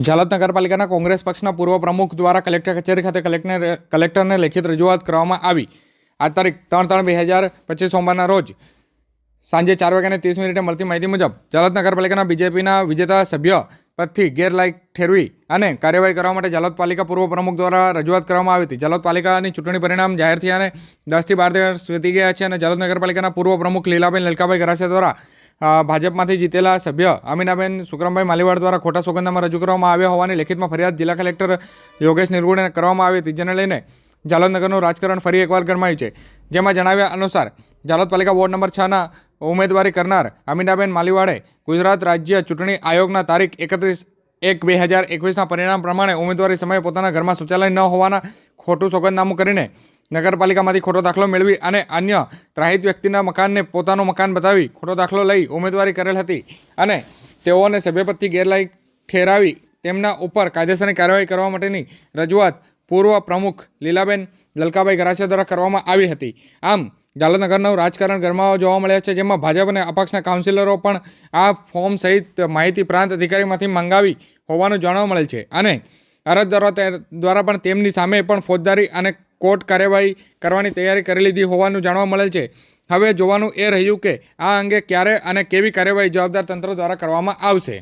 ઝાલોદ નગરપાલિકાના કોંગ્રેસ પક્ષના પૂર્વ પ્રમુખ દ્વારા કલેક્ટર કચેરી ખાતે કલેક્ટર કલેક્ટરને લેખિત રજૂઆત કરવામાં આવી. આ તારીખ ત્રણ ત્રણ બે હજાર પચીસ સોમવારના રોજ સાંજે ચાર વાગ્યાને ત્રીસ મિનિટે મળતી માહિતી મુજબ જાલત નગરપાલિકાના બીજેપીના વિજેતા સભ્ય પદથી ગેરલાયક ઠેરવી અને કાર્યવાહી કરવા માટે ઝાલોદ પાલિકા પૂર્વ પ્રમુખ દ્વારા રજૂઆત કરવામાં આવી હતી. ઝાલોદ પાલિકાની ચૂંટણી પરિણામ જાહેર થયા અને દસથી બાર દિવસ વીતી ગયા છે અને ઝાલોદ નગરપાલિકાના પૂર્વ પ્રમુખ લીલાબેન લલકાભાઈ ગરાસિયા દ્વારા ભાજપમાંથી જીતેલા સભ્ય અમીનાબેન સુક્રમભાઈ માલીવાડ દ્વારા ખોટા સોગંદનામા રજૂ કરવામાં આવ્યા હોવાની લેખિતમાં ફરિયાદ જિલ્લા કલેક્ટર યોગેશ નિર્ગુણે કરવામાં આવી હતી, જેને લઈને જાલોદનગરનું રાજકારણ ફરી એકવાર ગરમાયું છે. જેમાં જણાવ્યા અનુસાર જાલોદ પાલિકા વોર્ડ નંબર છના ઉમેદવારી કરનાર અમીનાબેન માલીવાડે ગુજરાત રાજ્ય ચૂંટણી આયોગના તારીખ એકત્રીસ એક બે હજાર એકવીસના પરિણામ પ્રમાણે ઉમેદવારી સમયે પોતાના ઘરમાં શૌચાલય ન હોવાના ખોટું સોગંદનામું કરીને નગરપાલિકામાંથી ખોટો દાખલો મેળવી અને અન્ય ત્રાહિત વ્યક્તિના મકાનને પોતાનું મકાન બતાવી ખોટો દાખલો લઈ ઉમેદવારી કરેલ હતી અને તેઓને સભ્યપદથી ગેરલાયક ઠેરાવી તેમના ઉપર કાયદેસરની કાર્યવાહી કરવા માટેની રજૂઆત પૂર્વ પ્રમુખ લીલાબેન લલકાભાઈ ગરાસિયા દ્વારા કરવામાં આવી હતી. આમ જાલનગરનું રાજકારણ ગરમાવા જોવા મળ્યા છે, જેમાં ભાજપ અને અપક્ષના કાઉન્સિલરો પણ આ ફોર્મ સહિત માહિતી પ્રાંત અધિકારીમાંથી મંગાવી હોવાનું જાણવા મળેલ છે. અને અરજદારો દ્વારા પણ તેમની સામે પણ ફોજદારી અને કોર્ટ કાર્યવાહી કરવાની તૈયારી કરી લીધી હોવાનું જાણવા મળેલ છે. હવે જોવાનું એ રહ્યું કે આ અંગે ક્યારે અને કેવી કાર્યવાહી જવાબદાર તંત્ર દ્વારા કરવામાં આવશે.